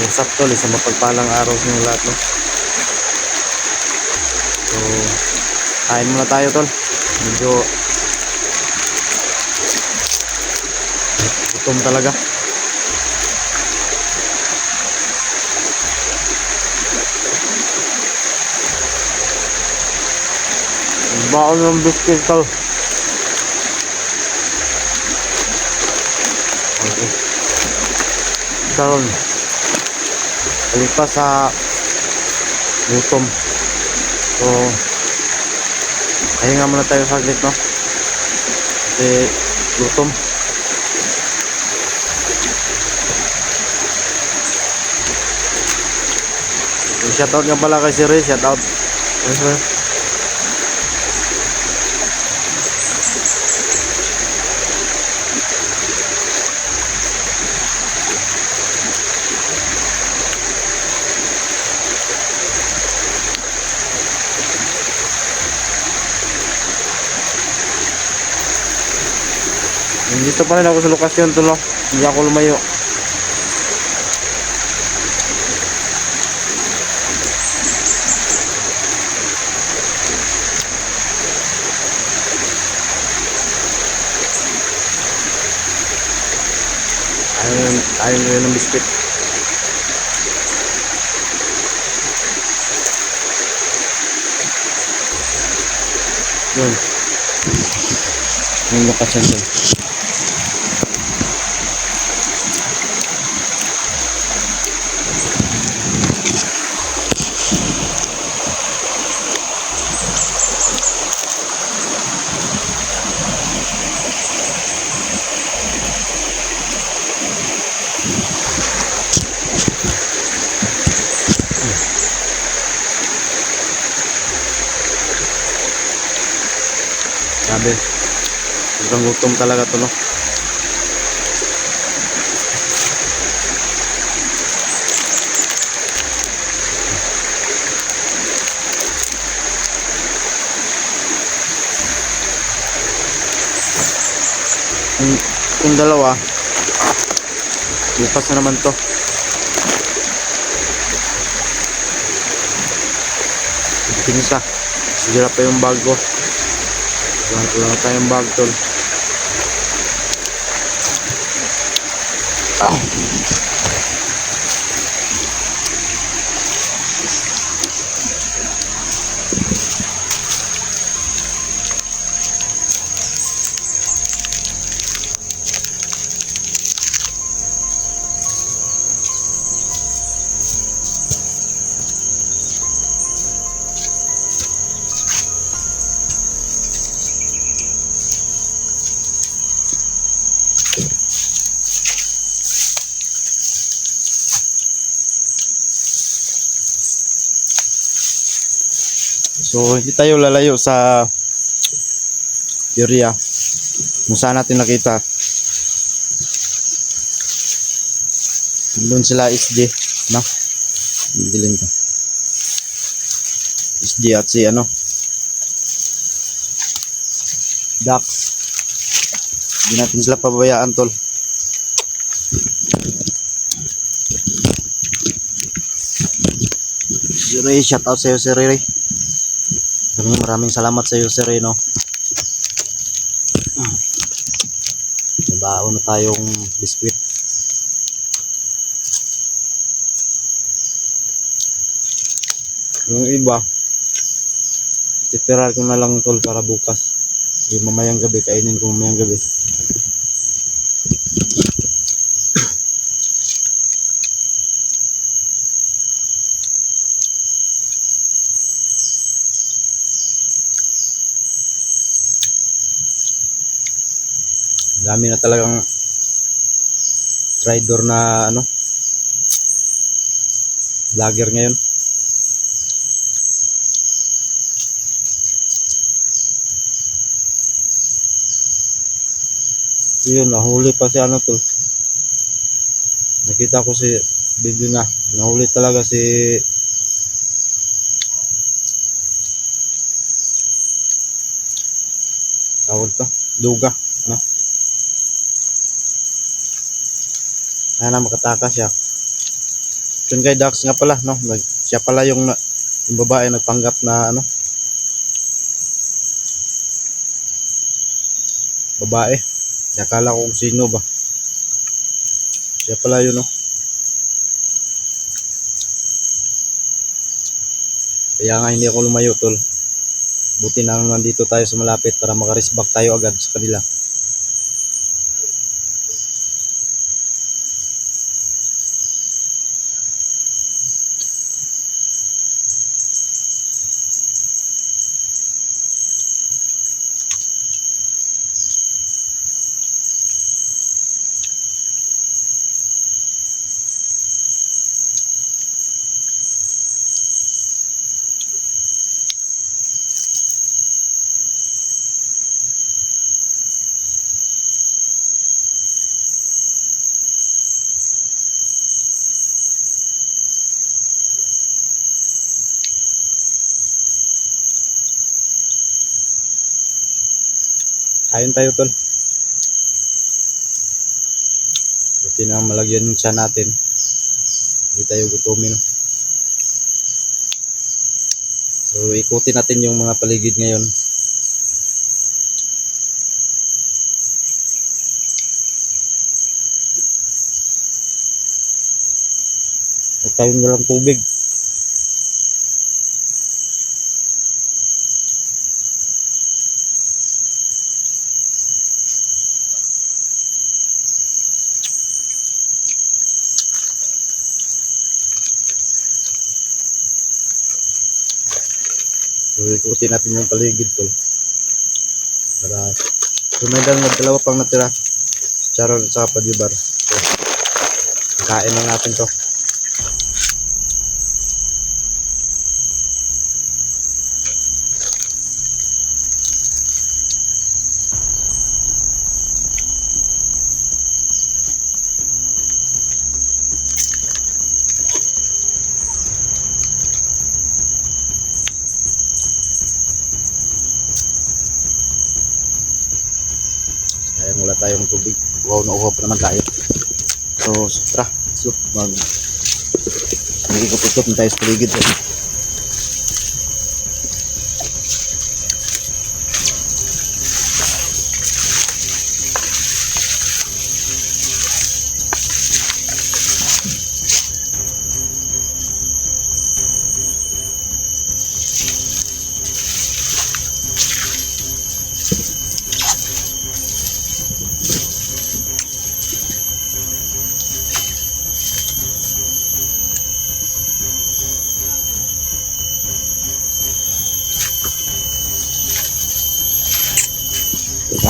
Up tol, isang mapagpalang araw sa inyo lahat no. So, kain muna tayo tol. Medyo gutom talaga. Baon ng biscuit tol. Okay. Karon. Palipas sa gutom. So, pahinga muna tayo saglit, no? Kasi gutom. So, shoutout nga pala kay Siri, shoutout. Yes, Dito pa rin ako sa lokasyon to, no? Hindi ako lumayo. Ayun, ayun yun ng biscuit. Yun. Yung lokasyon dun. Sabi, sobrang gutom talaga to, no? Yung, dalawa, bukas na naman to. Tingin sa, sira pa yung bag ko. Wala, wala tayong bag tol. Ah. So, hindi tayo lalayo sa area kung saan natin nakita. Doon sila SJ, no? Dilim ka. SJ at si ano? Dax. Hindi natin sila pabayaan, tol. Si shout out sa'yo si Ray. Maraming maraming salamat sa iyo, Sir Reno. Baon na tayong biskwit. Yung iba, tipiral ko na lang tol para bukas. Yung mamayang gabi, kainin ko mamayang gabi. Dami na talagang trader na ano vlogger ngayon. Yun nahuli pa si ano to. Nakita ko si video na. Nahuli talaga si tawag to? Duga no sana makatakas siya Yun kay Dax nga pala, no? Nag, siya pala yung, na- yung babae nagpanggap na ano? Babae. Akala ko kung sino ba. Siya pala yun, no? Kaya nga hindi ako lumayo, tol. Buti na nandito tayo sa malapit para makarisbak tayo agad sa kanila. Kain tayo, tol. Buti na malagyan yung tiyan natin. Hindi tayo gutumin. no? So, ikutin natin yung mga paligid ngayon. Huwag tayong walang tubig. So, ikutin natin yung paligid tol. Para sumedan na dalawa pang natira. Charon sa Padibar. So, kain na natin to. So, mag... Mag-ikot-ikot na tayo sa paligid. eh.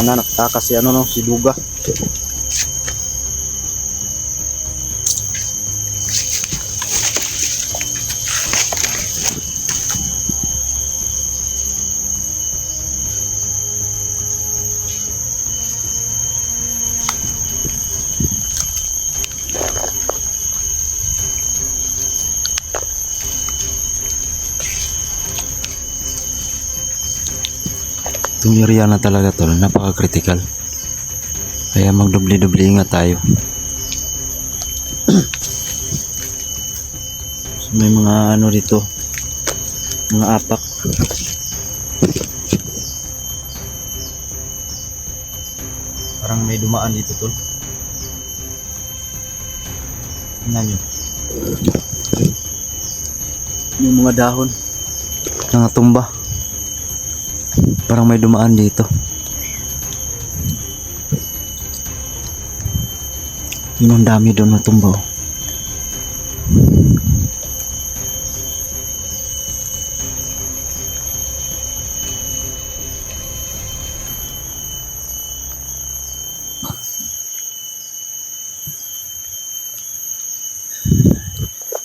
Sana nakatakas si ano no, si Duga. Area na talaga tol, napaka-critical. Kaya magdubli-dubli ingat tayo. so, may mga ano dito, mga apak. Parang may dumaan dito tol. Tingnan nyo. Yung mga dahon. Nangatumba. Parang may dumaan dito. Yun ang dami doon na tumba. oh.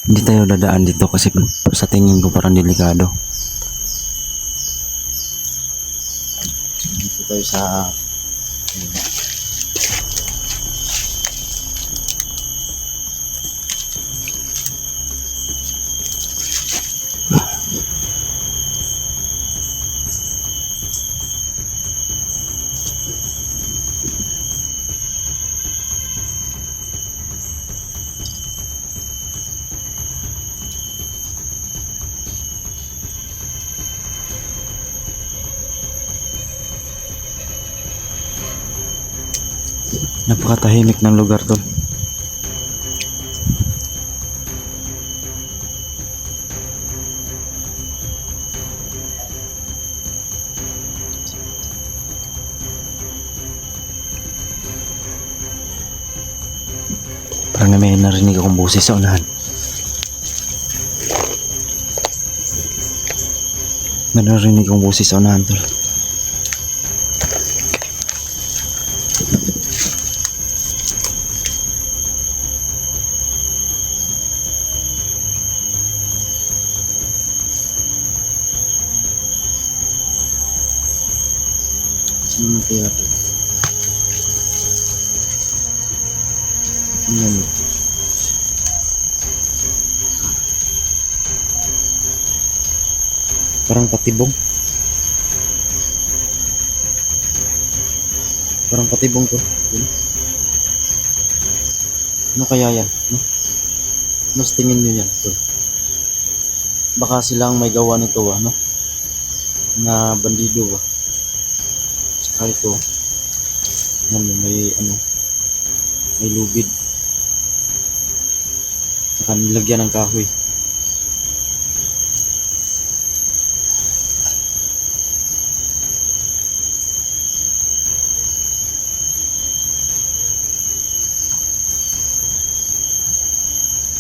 Hindi tayo dadaan dito kasi sa tingin ko parang delikado. Dito sa Napakatahimik ng lugar to. Parang na may narinig akong boses sa unahan. May narinig akong boses sa unahan, tol. Sino kaya to? Tingnan mo. Parang patibong. Parang patibong to. Ano kaya yan? No? Sa tingin nyo yan? To? Baka silang may gawa nito ah, no? Na bandido ba? Saka ito. Ano, may ano, may lubid. Saka nilagyan ng kahoy.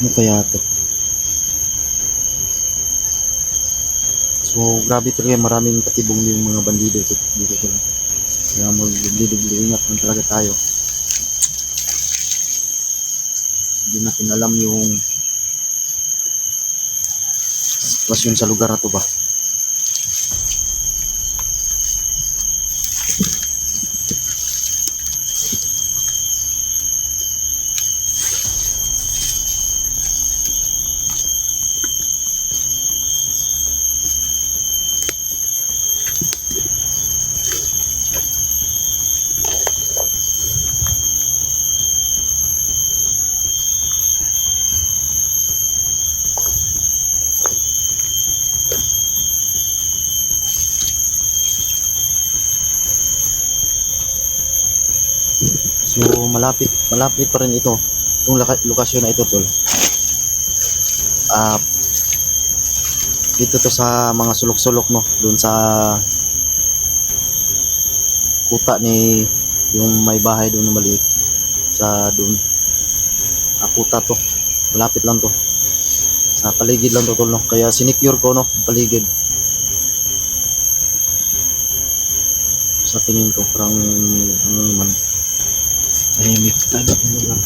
Ano kaya to? So, grabe talaga. Maraming patibong yung mga bandido dito. dito sila. Kaya magbibli ingat lang talaga tayo. Hindi natin alam yung sitwasyon sa lugar na to ba. So malapit malapit pa rin ito. Itong lokasyon na ito tol. Ah dito to sa mga sulok-sulok no, doon sa kuta ni yung may bahay doon na maliit sa doon. Ah, kuta to. Malapit lang to. Sa paligid lang to tol no. Kaya sinecure ko no, paligid. Sa tingin ko parang ano naman tahimik. Yung lugar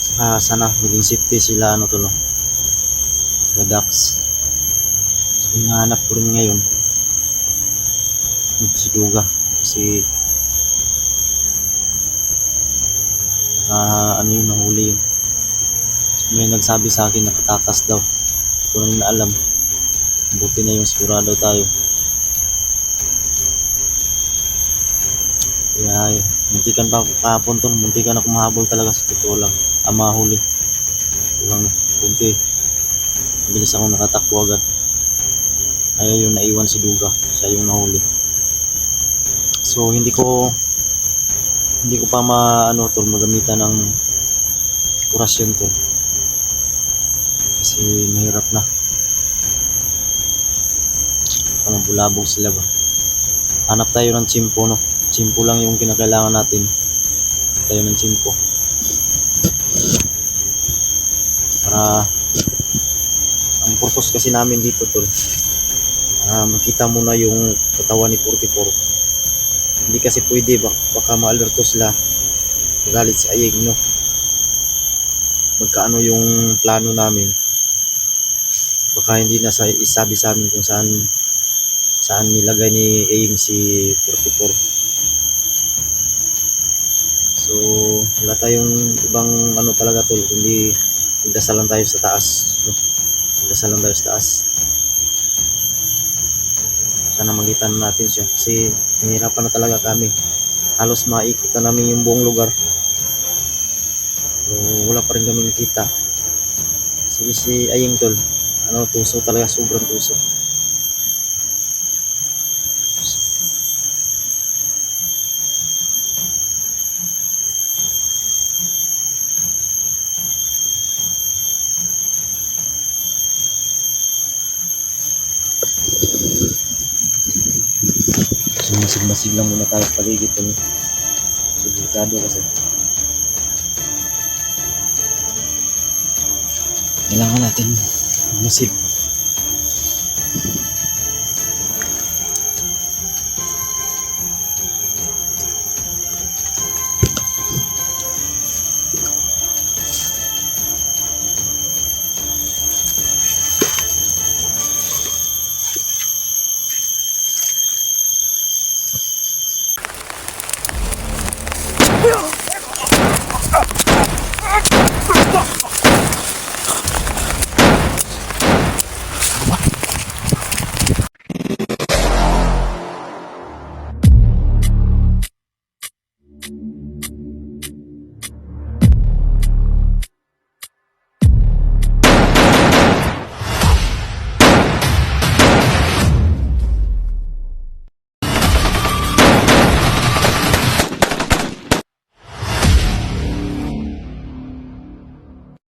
saka sana maging safety sila ano to no? Sila ducks. So hinahanap ko rin ngayon. Si Duga kasi ah ano yun nahuli yun. So, may nagsabi sa akin nakatakas daw. Ko na alam. Buti na yung sigurado tayo kaya muntikan pa kahapon tol muntikan ako mahabol talaga sa totoo lang. Ang mahuli lang kunti. Mabilis ako nakatakbo agad. Kaya yung naiwan si Duga. Siya yung nahuli. So hindi ko hindi ko pa maano tol magamitan ng orasyon tol kasi mahirap na. Parang bulabog sila ba? Hanap tayo ng chimpo no chimpo lang yung kinakailangan natin. Tayo ng chimpo. Para ang purpose kasi namin dito tol ah makita mo na yung katawan ni 44 hindi kasi pwede bak baka maalerto sila. Magalit si Ayeng no? Magkaano yung plano namin. Baka hindi na sa isabi sa amin kung saan saan nilagay ni Ayeng si 44 So, wala tayong ibang ano talaga tol, kundi magdasal lang tayo sa taas. No? Magdasal lang tayo sa taas. Sana magitan natin siya kasi nahihirapan na talaga kami. Halos maikot na namin yung buong lugar. So, wala pa rin kami nakita. Sige si Aying tol, ano, tuso talaga, sobrang tuso. Masid lang muna tayo sa paligid kami. Delikado kasi. Kailangan natin masid.